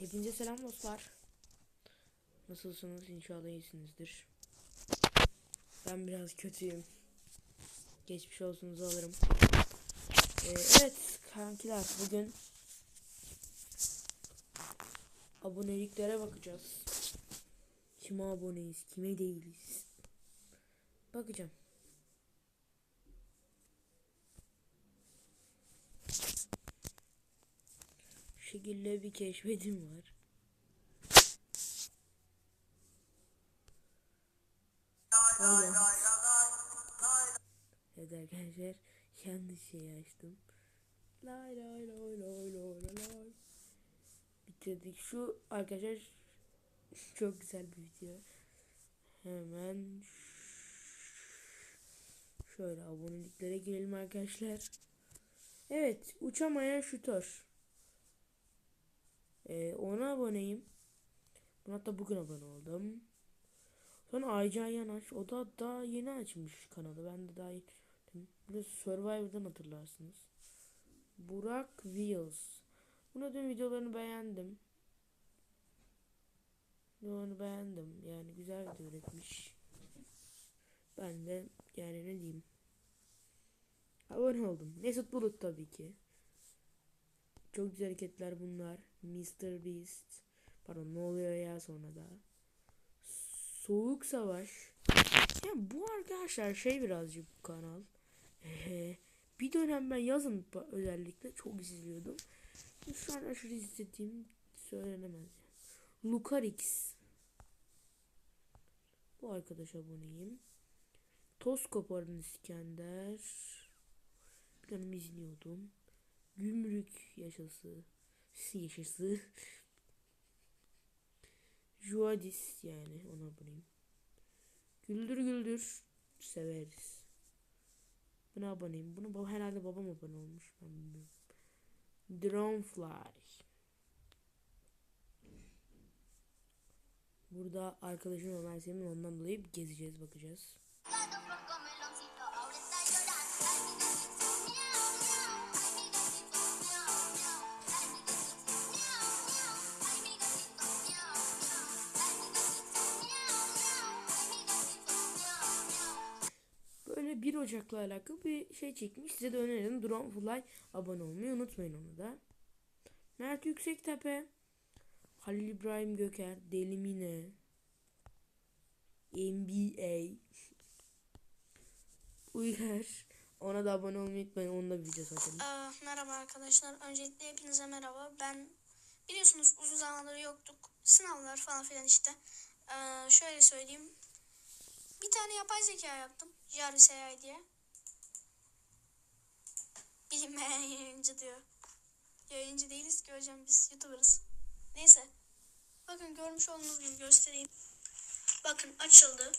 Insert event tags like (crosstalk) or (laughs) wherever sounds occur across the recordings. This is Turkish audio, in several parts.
Hepinize selam dostlar. Nasılsınız? İnşallah iyisinizdir. Ben biraz kötüyüm. Geçmiş olsunuzu alırım. Ee, evet kankiler bugün aboneliklere bakacağız. Kime aboneyiz, kime değiliz. Bakacağım. Şekilde bir keşfetim var. Aynen. Evet arkadaşlar yanlış şeyi açtım. Lay lay lay lay lay lay. Bitirdik. Şu arkadaşlar çok güzel bir video. Hemen şöyle aboneliklere girelim arkadaşlar. Evet uçamayan şutör. Ee, ona aboneyim. Hatta bugün abone oldum. Sonra Aycan Yanaş. O da daha yeni açmış kanalı. Ben de daha yeni. Survivor'dan hatırlarsınız. Burak Wheels. Buna dün videolarını beğendim. Videolarını beğendim. Yani güzel video üretmiş. Ben de yani ne diyeyim. Abone oldum. Mesut Bulut tabii ki. Çok güzel hareketler bunlar. Mr. Beast. Pardon ne oluyor ya sonra da. Soğuk Savaş. Yani bu arkadaşlar şey birazcık bu kanal. Bir dönem ben yazın özellikle çok izliyordum. Şu an aşırı izlediğim söylenemez. Yani. Lucarix. Bu arkadaş aboneyim. Toz koparın İskender. Bir dönem izliyordum. Gümrük yaşası. Yaşası. Juadis yani ona aboneyim. Güldür güldür severiz. Buna aboneyim. Bunu baba, herhalde babam abone olmuş. Ben bilmiyorum. Dronefly. Burada arkadaşım Ömer Semin ondan dolayı gezeceğiz bakacağız. 1 Ocak'la alakalı bir şey çekmiş. Size de öneririm. Dronefly abone olmayı unutmayın onu da. Mert Yüksektepe. Halil İbrahim Göker. Delimine. NBA. (laughs) Uygar. Ona da abone olmayı unutmayın. Onu da bir video zaten. Aa, merhaba arkadaşlar. Öncelikle hepinize merhaba. Ben biliyorsunuz uzun zamandır yoktuk. Sınavlar falan filan işte. Ee, şöyle söyleyeyim. Bir tane yapay zeka yaptım. Jarvis AI diye. Bilinmeyen yayıncı diyor. Yayıncı değiliz ki hocam biz YouTuber'ız. Neyse. Bakın görmüş olduğunuz gibi göstereyim. Bakın açıldı.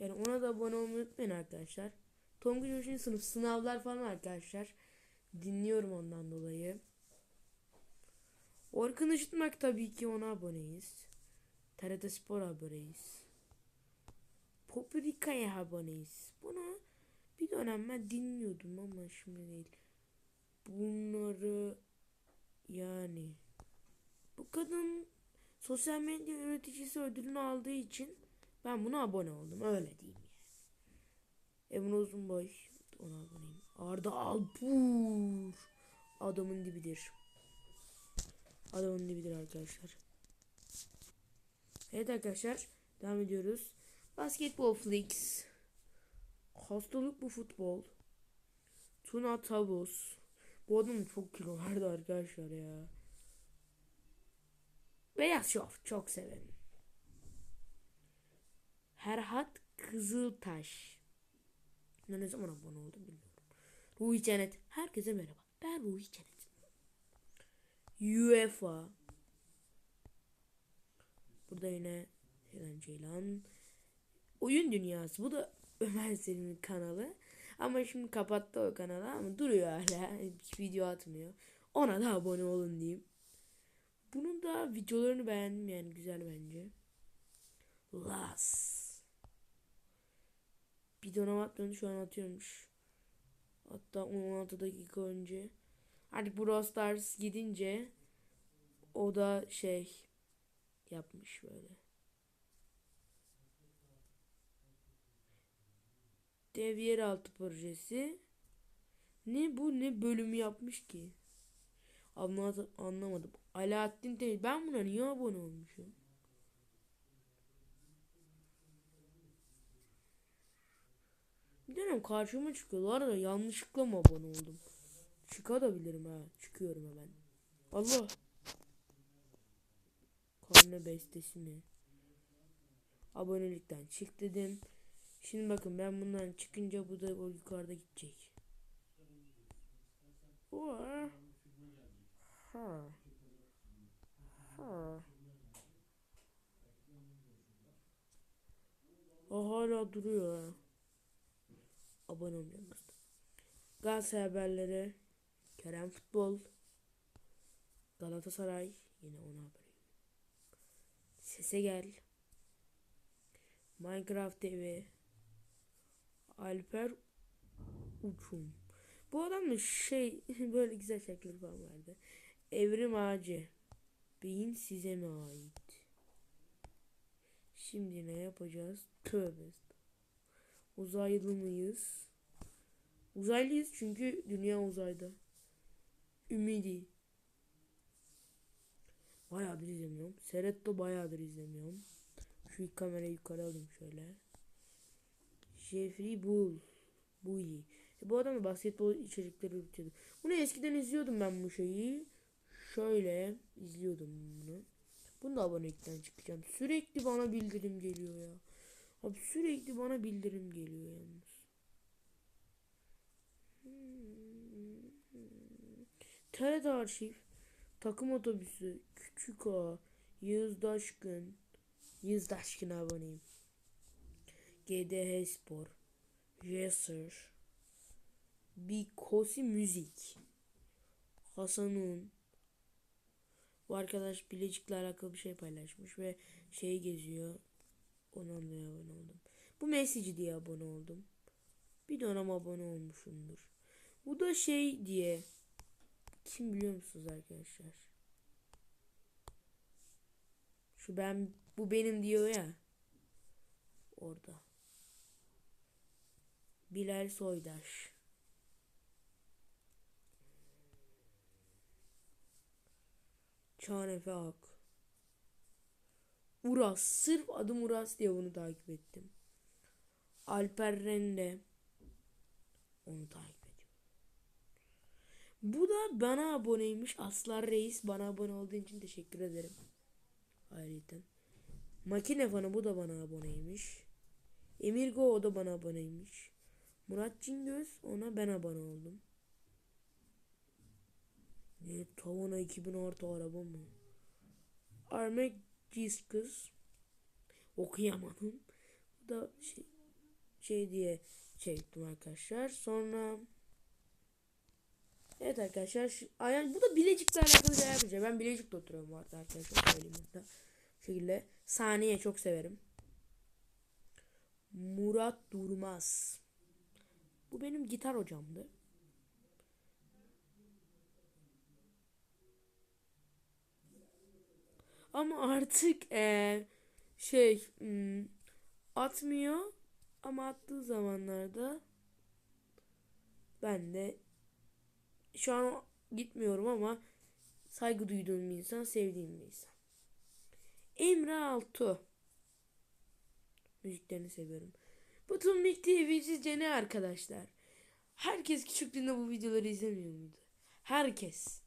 Yani ona da abone olmayı unutmayın arkadaşlar. Tonguç Hoş'un sınıf sınavlar falan arkadaşlar. Dinliyorum ondan dolayı. Orkun Işıtmak tabii ki ona aboneyiz. TRT Spor aboneyiz. Popülika'ya aboneyiz. Bunu bir dönem ben dinliyordum ama şimdi değil. Bunları yani bu kadın sosyal medya yöneticisi ödülünü aldığı için ben buna abone oldum. Öyle diyeyim yani. Emre Uzunboy ona aboneyim. Arda Alpur adamın dibidir. Adamın dibidir arkadaşlar. Evet arkadaşlar devam ediyoruz. Basketbol Flix. Hastalık bu futbol. Tuna Tavus. Bu adam çok kilo vardı arkadaşlar ya. Beyaz Şov çok severim. Herhat Kızıltaş. Ne zaman abone oldum bilmiyorum. Ruhi Cennet. Herkese merhaba. Ben Ruhi Cennet. UEFA. Burada yine Ceylan Ceylan. Oyun Dünyası. Bu da (laughs) Ömer Selim'in kanalı. Ama şimdi kapattı o kanalı ama duruyor hala. Hiç video atmıyor. Ona da abone olun diyeyim. Bunun da videolarını beğendim yani güzel bence. Las. Bir dönem atmıyordu şu an atıyormuş. Hatta 16 dakika önce. Artık Brawl Stars gidince o da şey yapmış böyle. Dev yeraltı projesi. Ne bu ne bölümü yapmış ki? Anlamadım. anlamadım. Alaaddin Demir. Ben buna niye abone olmuşum? Bir dönem karşıma çıkıyorlar da yanlışlıkla mı abone oldum? Çıkabilirim ha. Çıkıyorum hemen. Allah. Karne bestesi mi? Abonelikten çık dedim. Şimdi bakın ben bundan çıkınca bu da o yukarıda gidecek. Oha. Ha. Ha. O hala duruyor. Abone olmayalım. Galatasaray haberleri. Kerem Futbol. Galatasaray. Yine ona haber. Sese gel. Minecraft TV. Alper Uçum. Bu adam da şey (laughs) böyle güzel şarkıları falan vardı. Evrim Ağacı. Beyin size mi ait? Şimdi ne yapacağız? Tövbe. Uzaylı mıyız? Uzaylıyız çünkü dünya uzayda. Ümidi. Bayağıdır izlemiyorum. Seretto bayağıdır izlemiyorum. Şu kamerayı yukarı alayım şöyle. Jeffrey Bull. Bu iyi. E, bu adam da basketbol içerikleri üretiyordu. Bunu eskiden izliyordum ben bu şeyi. Şöyle izliyordum bunu. Bunu da abonelikten çıkacağım. Sürekli bana bildirim geliyor ya. Abi sürekli bana bildirim geliyor yalnız. TRT Arşiv. Takım otobüsü. Küçük A. Yağız Daşkın. Yağız Daşkın'a aboneyim. GDH Spor. Jesser. Bikosi Müzik. Hasanun. Bu arkadaş Bilecik'le alakalı bir şey paylaşmış ve şey geziyor. Ondan dolayı abone oldum. Bu Messi'ci diye abone oldum. Bir dönem abone olmuşumdur. Bu da şey diye. Kim biliyor musunuz arkadaşlar? Şu ben bu benim diyor ya. Orada. Bilal Soydaş. Çağan Efe Ak. Uras. Sırf adım Uras diye bunu takip ettim. Alper Rende. Onu takip. Bu da bana aboneymiş. Aslar Reis bana abone olduğu için teşekkür ederim. Ayrıca. Makine fanı bu da bana aboneymiş. Emirgo o da bana aboneymiş. Murat Cingöz ona ben abone oldum. Ne tavana 2000 artı araba mı? Armek Ciskus okuyamadım. Bu da şey, şey diye çektim arkadaşlar. Sonra Evet arkadaşlar şu, bu da Bilecik'le alakalı bir yapacağım. Ben Bilecik'te oturuyorum bu arada arkadaşlar söyleyeyim burada. Şu şekilde saniye çok severim. Murat Durmaz. Bu benim gitar hocamdı. Ama artık eee, şey hmm, atmıyor ama attığı zamanlarda ben de şu an gitmiyorum ama saygı duyduğum bir insan, sevdiğim bir insan. Emre Altu. Müziklerini seviyorum. Butun Big TV sizce ne arkadaşlar? Herkes küçüklüğünde bu videoları izlemiyor muydu? Herkes.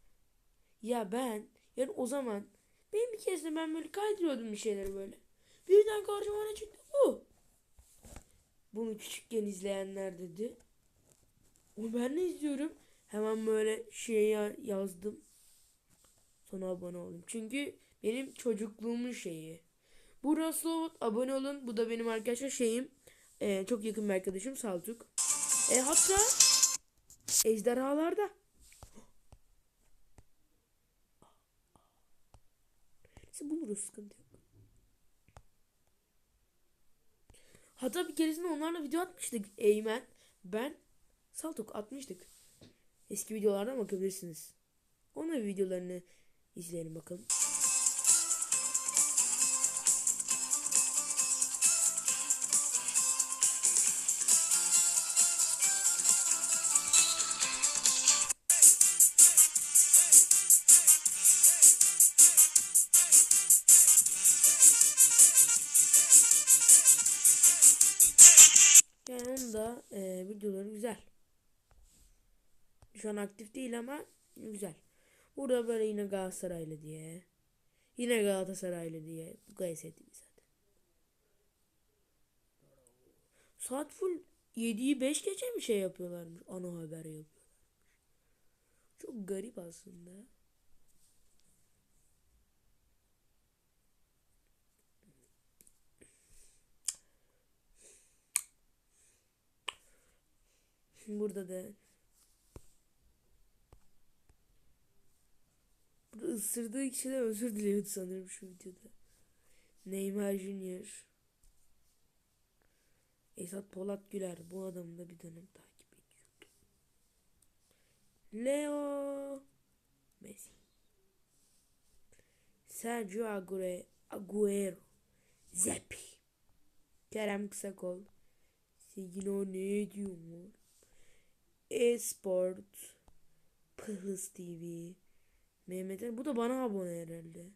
Ya ben yani o zaman benim bir kez de ben böyle kaydırıyordum bir şeyleri böyle. Birden karşıma ne çıktı bu? Bunu küçükken izleyenler dedi. O ben ne izliyorum? Hemen böyle şeye yazdım. Sonra abone oldum. Çünkü benim çocukluğumun şeyi. Burası Slowot abone olun. Bu da benim arkadaşlar şeyim. Ee, çok yakın bir arkadaşım Saltuk. E, hatta ejderhalarda. Neyse buluruz sıkıntı yok. Hatta bir keresinde onlarla video atmıştık. Eymen, ben, Saltuk atmıştık. Eski videolardan bakabilirsiniz. Onun videolarını izleyelim bakalım. Yani onun da e, videoları güzel. Şu an aktif değil ama güzel. Burada böyle yine Galatasaraylı diye. Yine Galatasaraylı diye. Bu gayet sevdiğim zaten. Saat full 7'yi 5 geçe mi şey yapıyorlarmış? Ana haber yapıyorlarmış. Çok garip aslında. Burada da ısırdığı kişiden özür diliyordu sanırım şu videoda. Neymar Junior. Esat Polat Güler. Bu adamı da bir dönem takip ediyordum. Leo Messi. Sergio Aguero. Aguero. Zeppi. Kerem Kısakol. Sigino ne diyor? E-Sport. Pıhız TV. Mehmet Ali. Bu da bana abone herhalde.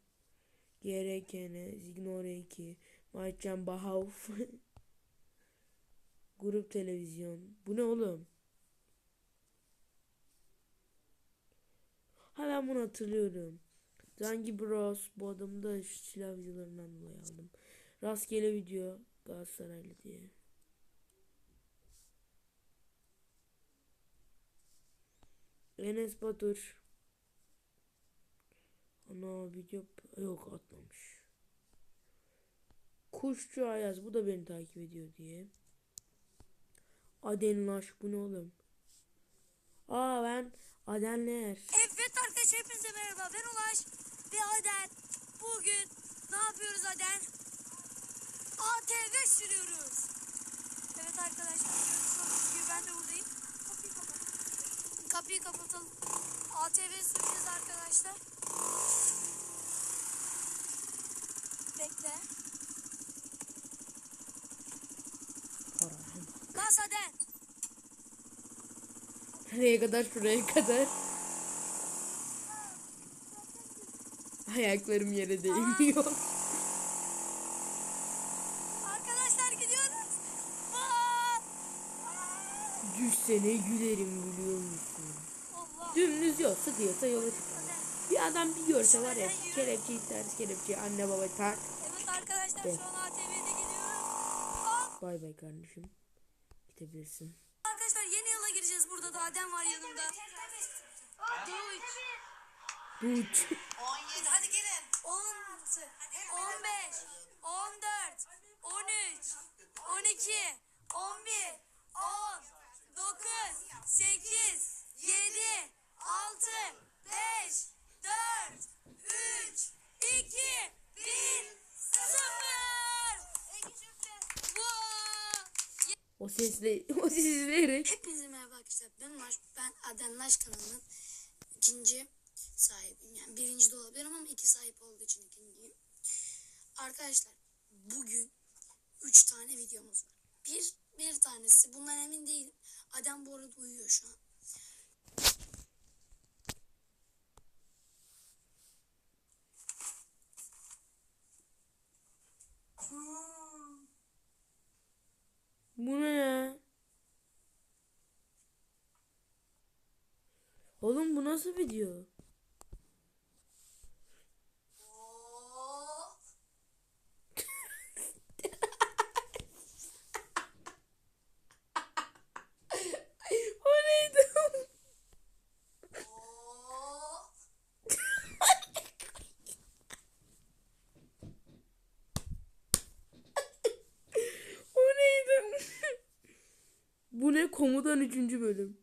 GRKN. Zignore 2. Maçcan Bahauf. (laughs) Grup televizyon. Bu ne oğlum? Ha ben bunu hatırlıyorum. Zangi Bros. Bu adamı da silah videolarından dolayı aldım. Rastgele video. Galatasaraylı diye. Enes Batur. Ana video yok atmamış. Kuşçu Ayaz bu da beni takip ediyor diye. Adenlaş bu ne oğlum? Aa ben Adenler. Evet arkadaşlar hepinize merhaba ben Ulaş ve Aden. Bugün ne yapıyoruz Aden? ATV sürüyoruz. Evet arkadaşlar gördüğünüz gibi ben de buradayım. Kapıyı kapat. Kapıyı kapatalım. ATV süreceğiz arkadaşlar. Bekle. Para. Bas Aden. Nereye kadar şuraya kadar. Ayaklarım yere değmiyor. Arkadaşlar gidiyoruz. Düşsene gülerim biliyor musun? Dümdüz yol sıkıyorsa yola çıkar. Bir adam bir görse var ya kelepçeyi ters kelepçeyi anne baba tak. Evet arkadaşlar Evet. şu an ATV'de gidiyoruz. Bay bay kardeşim. Gidebilirsin. Arkadaşlar yeni yıla gireceğiz. Burada da Adem var yanımda. Doğuç. Duç. 17 hadi gelin. 16, 15, 14, 13, 12, 11, 10, 9, 8, 7, 6, 5, 4, 3, 2, 1, 0. O sesle (laughs) o sesleri. Hepinize merhaba arkadaşlar. Ben Ulaş, ben Aden Laş kanalının ikinci sahibiyim. Yani birinci de olabilirim ama iki sahip olduğu için ikinciyim. Arkadaşlar bugün üç tane videomuz var. Bir, bir tanesi bundan emin değilim. Adem bu arada uyuyor şu an. Bu ne ya? Oğlum bu nasıl video? o neydi? o neydi? Bu ne? Komutan 3. bölüm.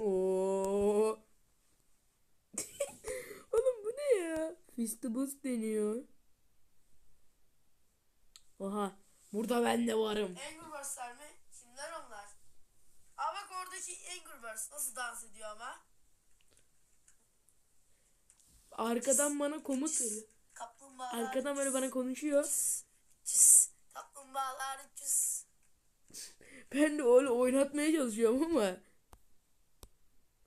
Oo. Oğlum bu ne ya? Fistibus deniyor. Oha. Burada ben de varım. Angry Birds'ler mi? Kimler onlar? Aa bak oradaki Angry Birds nasıl dans ediyor ama. Arkadan bana komut veriyor. Kaplumbağalar. Arkadan böyle bana konuşuyor. Cüs. Kaplumbağalar cüs. Ben de öyle oynatmaya çalışıyorum ama.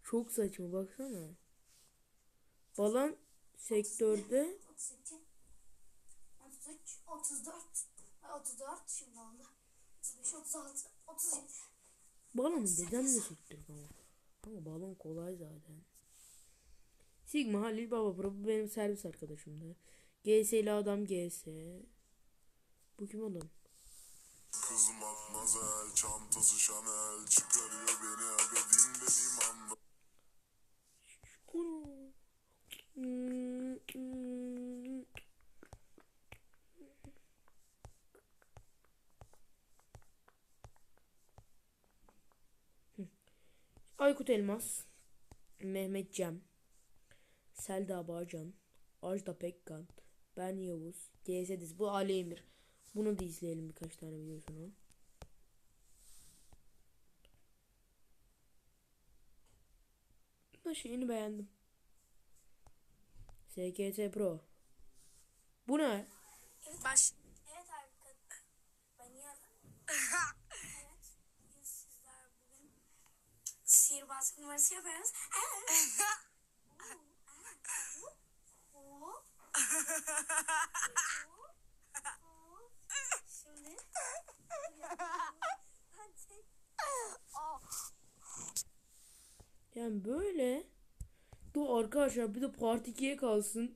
Çok saçma baksana. Balon sektörde 32, 33, 34, 34 şimdi oldu. 35, 36, 37. balon dedemle sektirdim ama. Ama balon kolay zaten. Sigma Halil Baba Pro bu benim servis arkadaşımdı. GS'li adam GS. Bu kim adam? Kızım Matmazel, çantası Chanel Çıkarıyor beni aga dinlediğim anda Ana. Aykut Elmas, Mehmet Cem, Selda Bağcan, Ajda Pekkan, ben Yavuz, GS Diz. Bu Ali Emir. Bunu da izleyelim birkaç tane videosunu. Da şeyini beğendim. SKT Pro. Bu ne? Baş. Evet arkadaşlar. Ben yarın. (laughs) evet. Bugün sizler bugün sihirbazlık numarası yapıyoruz. Şimdi. (laughs) Yani böyle. Dur arkadaşlar bir de Part 2'ye kalsın.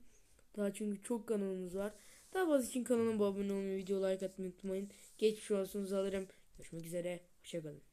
Daha çünkü çok kanalımız var. Daha fazla için kanalıma abone olmayı, video like atmayı unutmayın. Geçmiş olsun alırım. Görüşmek üzere. Hoşçakalın.